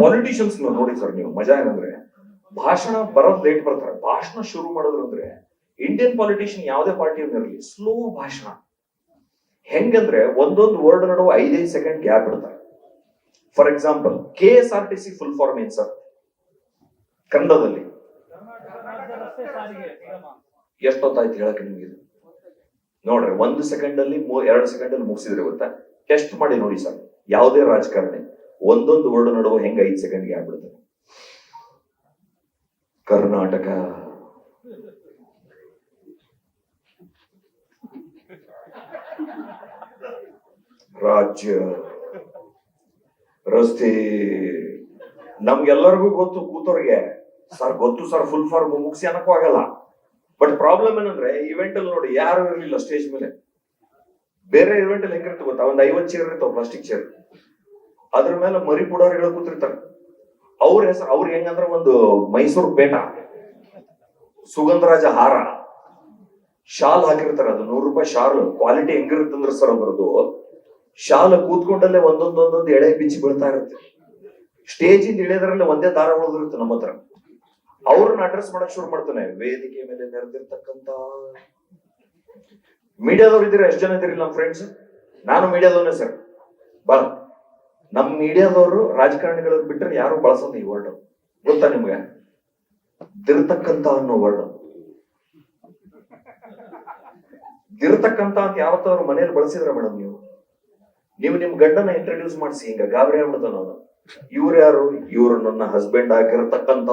ಪಾಲಿಟಿಷಿಯನ್ಸ್ ನೋಡಿ ಸರ್ ನೀವು ಮಜಾ ಏನಂದ್ರೆ ಭಾಷಣ ಬರೋದ್ ಲೇಟ್ ಬರ್ತಾರೆ. ಭಾಷಣ ಶುರು ಮಾಡಿದ್ರು ಅಂದ್ರೆ ಇಂಡಿಯನ್ ಪಾಲಿಟಿಷಿಯನ್ ಯಾವುದೇ ಪಾರ್ಟಿ ಇರಲಿ ಸ್ಲೋ ಭಾಷಣ. ಹೆಂಗಂದ್ರೆ ಒಂದೊಂದು ವರ್ಡ್ ನಡುವೆ ಐದೈದು ಸೆಕೆಂಡ್ ಗ್ಯಾಪ್ ಇಡ್ತಾರೆ. For example K S R T C full form ಏನ್ ಸರ್? ಕನ್ನಡದಲ್ಲಿ. ಎಷ್ಟೊತ್ತಾಯ್ತು ಹೇಳಕ್ಕೆ ನಿಮ್ಗೆ? ನೋಡ್ರಿ, ಒಂದು ಸೆಕೆಂಡ್ ಅಲ್ಲಿ ಎರಡು ಸೆಕೆಂಡ್ ಅಲ್ಲಿ ಮುಗಿಸಿದ್ರೆ ಗೊತ್ತಾ? ಟೆಸ್ಟ್ ಮಾಡಿ ನೋಡಿ ಸರ್. ಯಾವುದೇ ರಾಜಕಾರಣಿ, ಒಂದೊಂದು ವರ್ಡ್ ನಡುವೆ ಹೆಂಗ ಐದು ಸೆಕೆಂಡ್ ಗ್ಯಾಪ್ ಬಿಡ್ತಾರೆ ಕರ್ನಾಟಕ. ರಾಜ್ಯ, ರಸ್ತೆ. ನಮ್ಗೆಲ್ಲರಿಗೂ ಗೊತ್ತು ಕೂತವ್ರಿಗೆ. ಸರ್, ಗೊತ್ತು ಸರ್ ಫುಲ್ ಫಾರ್ಮ್ ಮುಗಿಸಿ ಅನ್ನಕ್ಕೂ ಆಗಲ್ಲ. ಬಟ್ ಪ್ರಾಬ್ಲಮ್ ಏನಂದ್ರೆ ಇವೆಂಟ್ ಅಲ್ಲಿ ನೋಡಿ ಯಾರು ಇರಲಿಲ್ಲ ಸ್ಟೇಜ್ ಮೇಲೆ. ಬೇರೆ ಇವೆಂಟ್ ಅಲ್ಲಿ ಹೆಂಗಿರುತ್ತೆ ಗೊತ್ತಾ? ಒಂದ್ ಐವತ್ ಚೇರ್ ಇರ್ತಾವ ಪ್ಲಾಸ್ಟಿಕ್ ಚೇರ್ ಅದ್ರ ಮೇಲೆ ಮರಿ ಹೇಳ ಕೂತಿರ್ತಾರೆ. ಅವ್ರ ಹೆಸರು ಅವ್ರಿಗೆ ಹೆಂಗಂದ್ರೆ ಒಂದು ಮೈಸೂರು ಪೇಟ. ಸುಗಂಧರಾಜ ಹಾರ. ಶಾಲ್ ಹಾಕಿರ್ತಾರೆ ಅದು, ನೂರು ರೂಪಾಯಿ ಶಾಲ್. ಕ್ವಾಲಿಟಿ ಹೆಂಗಿರುತ್ತಂದ್ರೆ ಸರ್ ಅದ್ರದ್ದು. ಶಾಲ್ ಕೂತ್ಕೊಂಡಲ್ಲೇ ಒಂದೊಂದೊಂದೊಂದು ಎಳೆ ಬಿಚ್ಚಿ ಬೀಳ್ತಾ ಇರುತ್ತೆ. ಸ್ಟೇಜ್ ಇಂದ ಇಳಿಯೋದ್ರಲ್ಲಿ ಒಂದೇ ದಾರ ಉಳಿದಿರುತ್ತೆ ನಮ್ಮ ಹತ್ರ. ಅವ್ರನ್ನ ಅಡ್ರೆಸ್ ಮಾಡಕ್ ಶುರು ಮಾಡ್ತಾನೆ, ವೇದಿಕೆ ಮೇಲೆ ನೆರೆದಿರ್ತಕ್ಕಂತ ಮೀಡಿಯಾದವ್ರು ಇದ್ದೀರಾ ಎಷ್ಟು ಜನ ಇದ್ದೀರಿ ನಮ್ಮ ಫ್ರೆಂಡ್ಸ್ ನಾನು ಮೀಡಿಯಾದವನೇ ಸರ್. ಬಾಳ ನಮ್ ಮೀಡಿಯಾದವರು ರಾಜಕಾರಣಿಗಳು ಬಿಟ್ಟರೆ ಯಾರು ಬಳಸೋದು ಈ ವರ್ಡ್ ಗೊತ್ತಾ ನಿಮ್ಗೆ? ದಿರ್ತಕ್ಕಂತ ಅನ್ನೋ ವರ್ಡ್ ದಿರ್ತಕ್ಕಂತ ಅಂತ ಯಾವತ್ತಾದ್ರು ಮನೇಲಿ ಬಳಸಿದ್ರ ಮೇಡಮ್ ನೀವು. ನೀವು ನಿಮ್ ಗಂಡನ ಇಂಟ್ರಡ್ಯೂಸ್ ಮಾಡಿಸಿ ಹಿಂಗ ಗಾಬರಿ ಆಗ್ಬಿಡ್ತಾನ ಅವನು. ಇವ್ರು ಯಾರು? ಇವ್ರು ನನ್ನ ಹಸ್ಬೆಂಡ್ ಆಗಿರ್ತಕ್ಕಂತ.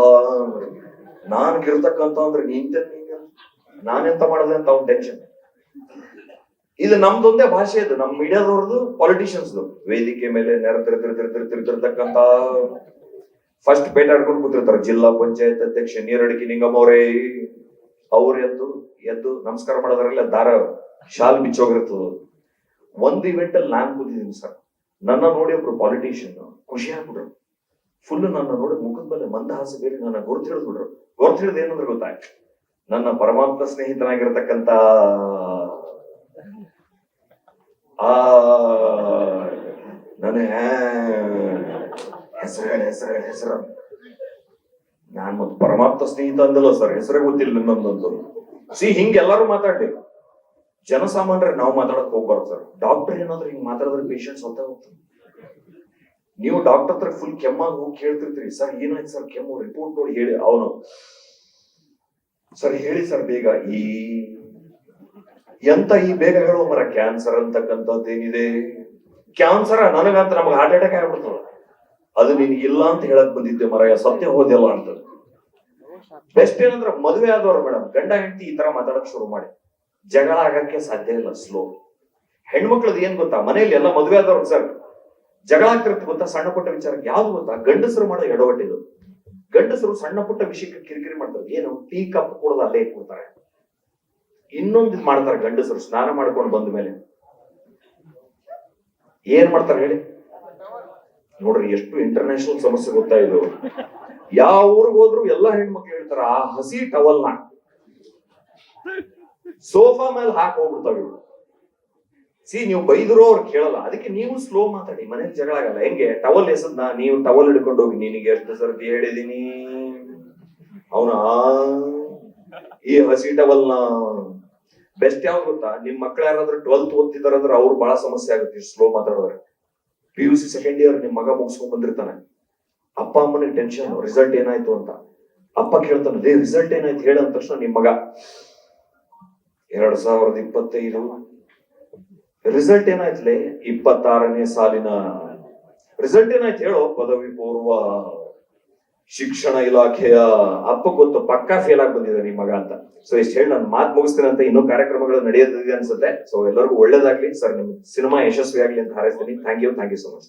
ನಾನ್ ಗಿರ್ತಕ್ಕಂತ ಅಂದ್ರೆ ನೀನ್ ನಾನೆಂತ ಮಾಡದೆ ಅಂತ ಅವ್ನ ಟೆನ್ಷನ್ ಇದು ನಮ್ದೊಂದೇ ಭಾಷೆ ಇದು. ನಮ್ ಮೀಡಿಯಾದವ್ರದ್ದು ಪಾಲಿಟಿಷಿಯನ್ಸ್ದು ವೇದಿಕೆ ಮೇಲೆ ನೆರತಿರ್ತಿರ್ತಿರ್ತಿರ್ತಿರ್ತಕ್ಕಂತ ಫಸ್ಟ್ ಬೇಟಾಡ್ಕೊಂಡು ಕೂತಿರ್ತಾರೆ. ಜಿಲ್ಲಾ ಪಂಚಾಯತ್ ಅಧ್ಯಕ್ಷ ನೀರಡಿಕೆ ನಿಂಗಮ್ ಅವರೇ, ಅವ್ರು ಎದ್ದು ಎದ್ದು ನಮಸ್ಕಾರ ಮಾಡೋದ್ರಲ್ಲಿ ದಾರ ಶಾಲ್ ಬಿಚ್ಚೋಗಿರ್ತದ. ಒಂದ್ ಇವೆಂಟ್ ಅಲ್ಲಿ ನಾನ್ ಕೂತಿದ್ದೀನಿ ಸರ್. ನನ್ನ ನೋಡಿ ಒಬ್ರು ಪಾಲಿಟಿಷಿಯನ್ ಖುಷಿ ಆಗ್ಬಿಟ್ರು. ಫುಲ್ ನನ್ನ ನೋಡಿ ಮುಖದ ಮೇಲೆ ಮಂದಹಾಸ ಬೇರೆ ನನ್ನ ಗುರುತು ಹಿಡಿದ್ಬಿಟ್ರು. ಗುರುತು ಹಿಡಿದು ಏನಂದ್ರೆ ಗೊತ್ತಾಯ್ತು ನನ್ನ ಪರಮಾತ್ಮ ಸ್ನೇಹಿತನಾಗಿರ್ತಕ್ಕಂತ ಆ ನನ್ನ ಹೆಸರು ಹೇಳಿ ಹೆಸರು. ನಾನ್ ಮತ್ತೆ ಪರಮಾತ್ಮ ಸ್ನೇಹಿತ ಅಂದಲ್ಲ ಸರ್, ಹೆಸರೇ ಗೊತ್ತಿಲ್ಲ ನನ್ನೊಂದು ಸಿ ಹಿಂಗ ಎಲ್ಲಾರು ಮಾತಾಡ್ಲಿ. ಜನಸಾಮಾನ್ಯರು ನಾವು ಮಾತಾಡಕ್ ಹೋಗ್ಬಾರ್ದು ಸರ್. ಡಾಕ್ಟರ್ ಏನಾದ್ರು ಹಿಂಗ್ ಮಾತಾಡಿದ್ರೆ ಪೇಷಂಟ್ ಸತ್ತ ಹೋಗ್ತಾರೆ. ನೀವು ಡಾಕ್ಟರ್ ಹತ್ರ ಫುಲ್ ಕೆಮ್ಮಾಗಿ ಹೋಗಿ ಕೇಳ್ತಿರ್ತೀರಿ. ಸರ್, ಏನಾಯ್ತು ಸರ್ ಕೆಮ್ಮು? ರಿಪೋರ್ಟ್ ನೋಡಿ ಹೇಳಿ. ಅವನು, ಸರ್, ಹೇಳಿ ಸರ್, ಬೇಗ. ಈ ಎಂತ ಈ ಬೇಗ ಹೇಳೋ ಮರ ಕ್ಯಾನ್ಸರ್ ಅಂತಕ್ಕಂಥದ್ದು ಏನಿದೆ? ಕ್ಯಾನ್ಸರ್ ನನಗಂತ ನಮಗೆ ಹಾರ್ಟ್ ಅಟ್ಯಾಕ್ ಆಗ್ಬಿಡ್ತದ. ಅದು ನಿನ್ಗೆ ಇಲ್ಲ ಅಂತ ಹೇಳಕ್ ಬಂದಿದ್ದೆ ಮರ ಸತ್ಯ ಹೋದಿಲ್ಲ ಅಂತ. ಬೆಸ್ಟ್ ಏನಂದ್ರೆ ಮದುವೆ ಆದವ್ರು ಮೇಡಮ್ ಗಂಡ ಹೆಂಡತಿ ಈ ತರ ಮಾತಾಡಕ್ ಶುರು ಮಾಡಿ. ಜಗಳ ಆಗಕ್ಕೆ ಸಾಧ್ಯ ಇಲ್ಲ ಸ್ಲೋ ಹೆಣ್ಮಕ್ಳದ್ ಏನ್ ಗೊತ್ತಾ? ಮನೆಯಲ್ಲಿ ಎಲ್ಲ ಮದುವೆ ಆದವ್ರು ಸರ್ ಜಗಳ ಆಗ್ತಿರುತ್ತೆ ಗೊತ್ತಾ? ಸಣ್ಣ ಪುಟ್ಟ ವಿಚಾರಕ್ಕೆ ಯಾವ್ದು ಗೊತ್ತಾ? ಗಂಡಸರು ಮಾಡೋ ಎಡವಟ್ಟಿದು ಗಂಡಸರು ಸಣ್ಣ ಪುಟ್ಟ ವಿಷಯಕ್ಕೆ ಕಿರಿಕಿರಿ ಮಾಡ್ತಾರೆ. ಏನು? ಟೀ ಕಪ್ ಕೊಡೋದು ಅಲ್ಲೇ ಇಟ್ಬಿಡ್ತಾರೆ ಇನ್ನೊಂದು ಮಾಡ್ತಾರ ಗಂಡಸರು, ಸ್ನಾನ ಮಾಡ್ಕೊಂಡು ಬಂದ ಮೇಲೆ. ಏನ್ ಮಾಡ್ತಾರೆ ಹೇಳಿ? ನೋಡ್ರಿ, ಎಷ್ಟು ಇಂಟರ್ನ್ಯಾಷನಲ್ ಸಮಸ್ಯೆ ಗೊತ್ತಾ ಇದು. ಯಾವ ಊರಿಗೆ ಹೋದ್ರು ಎಲ್ಲಾ ಹೆಣ್ಮಕ್ಳು ಹೇಳ್ತಾರ, ಆ ಹಸಿ ಟವಲ್ನ ಸೋಫಾ ಮೇಲೆ ಹಾಕಿ ಹೋಗ್ಬಿಡ್ತಾವ ಸಿ, ನೀವು ಬೈದ್ರು ಅವ್ರು ಕೇಳಲ್ಲ. ಅದಕ್ಕೆ ನೀವು ಸ್ಲೋ ಮಾತಾಡಿ, ಮನೇಲಿ ಜಗಳ ಆಗಲ್ಲ. ಹೆಂಗೆ? ಟವಲ್ ಎಸದ್ನ? ನೀವು ಟವಲ್ ಹಿಡ್ಕೊಂಡು ಹೋಗಿ, ನಿನಗೆ ಎಷ್ಟು ಸರ್ತಿ ಹೇಳಿದೀನಿ ಅವನ? ಈ ಹಸಿ ಟವಲ್ನ ಬೆಸ್ಟ್ ಯಾವ್ದು ಗೊತ್ತಾ? ನಿಮ್ ಮಕ್ಳು ಯಾರಾದ್ರೂ ಟ್ವೆಲ್ತ್ ಓದ್ತಿದಾರಂದ್ರೆ ಅವ್ರು ಬಹಳ ಸಮಸ್ಯೆ ಆಗುತ್ತೆ ಸ್ಲೋ ಮಾತಾಡಿದ್ರೆ. P U C second year ನಿಮ್ ಮಗ ಮುಗಿಸ್ಕೊಂಡ್ ಬಂದಿರ್ತಾನೆ. ಅಪ್ಪ ಅಮ್ಮನಿಗೆ ಟೆನ್ಷನ್ ರಿಸಲ್ಟ್ ಏನಾಯ್ತು ಅಂತ. ಅಪ್ಪ ಕೇಳ್ತಾನೆ ದೇ ರಿಸಲ್ಟ್ ಏನಾಯ್ತು ಹೇಳ ತಕ್ಷಣ ನಿಮ್ ಮಗ. ಎರಡ್ ಸಾವಿರದ ಇಪ್ಪತ್ತೈದು. ರಿಸಲ್ಟ್ ಏನಾಯ್ತು ಇಪ್ಪತ್ತಾರನೇ ಸಾಲಿನ. ರಿಸಲ್ಟ್ ಏನಾಯ್ತು ಹೇಳೋ, ಪದವಿ ಪೂರ್ವ. ಶಿಕ್ಷಣ ಇಲಾಖೆಯ ಅಪ್ಪ ಗೊತ್ತು ಪಕ್ಕಾ ಫೇಲ್ ಆಗಿ ಬಂದಿದೆ ನಿಮ್ ಮಗ ಅಂತ. ಸೊ ಇಷ್ಟು ಹೇಳಿ ನಾನು ಮಾತು ಮುಗಿಸ್ತೀನಿ ಅಂತ ಇನ್ನೂ ಕಾರ್ಯಕ್ರಮಗಳು ನಡೆಯುತ್ತಿದೆ ಅನ್ಸುತ್ತೆ. ಸೊ ಎಲ್ಲರಿಗೂ ಒಳ್ಳೇದಾಗ್ಲಿ. ಸರ್ ನಿಮ್ ಸಿನಿಮಾ ಯಶಸ್ವಿ ಆಗ್ಲಿ ಅಂತ ಹಾರೈಸ್ತೀನಿ. Thank you thank you so much